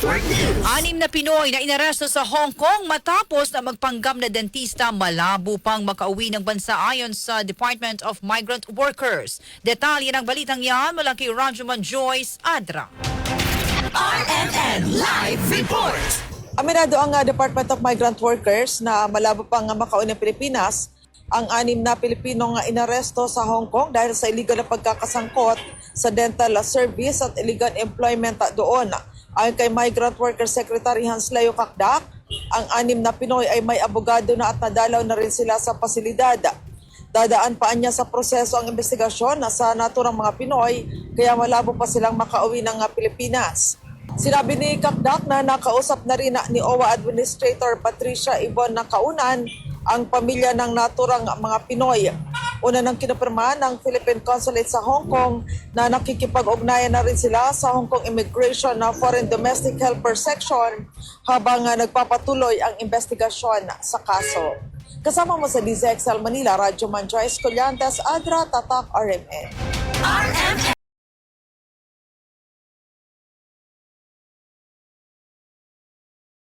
Anim na Pinoy na inaresto sa Hong Kong matapos na magpanggap na dentista malabo pang makauwi ng bansa ayon sa Department of Migrant Workers. Detalye ng balitang yan mula kay Rajuman Joyce Adra. RMN Live Report. Aminado ang uh, Department of Migrant Workers na malabo pang uh, makaon ng Pilipinas ang anim na Pilipinong inaresto sa Hong Kong dahil sa illegal na pagkakasangkot sa dental service at illegal employment doon. Ayon kay Migrant Workers Secretary Hans Leo Kakdak, ang anim na Pinoy ay may abogado na at nadalaw na rin sila sa pasilidad. Dadaan pa niya sa proseso ang investigasyon na sa naturang mga Pinoy kaya malabo pa silang makauwi ng Pilipinas. Sinabi ni Kakdak na nakausap na rin ni OWA Administrator Patricia Ibon Nakaunan ang pamilya ng naturang mga Pinoy. Una nang kinupirma ng Philippine Consulate sa Hong Kong na nakikipag-ugnayan na rin sila sa Hong Kong Immigration na Foreign Domestic Helper Section habang ah, nagpapatuloy ang investigasyon sa kaso. Kasama mo sa DZXL Manila, Radyo Man Joyce Collantes, Adra, Tatak, RMN. RMN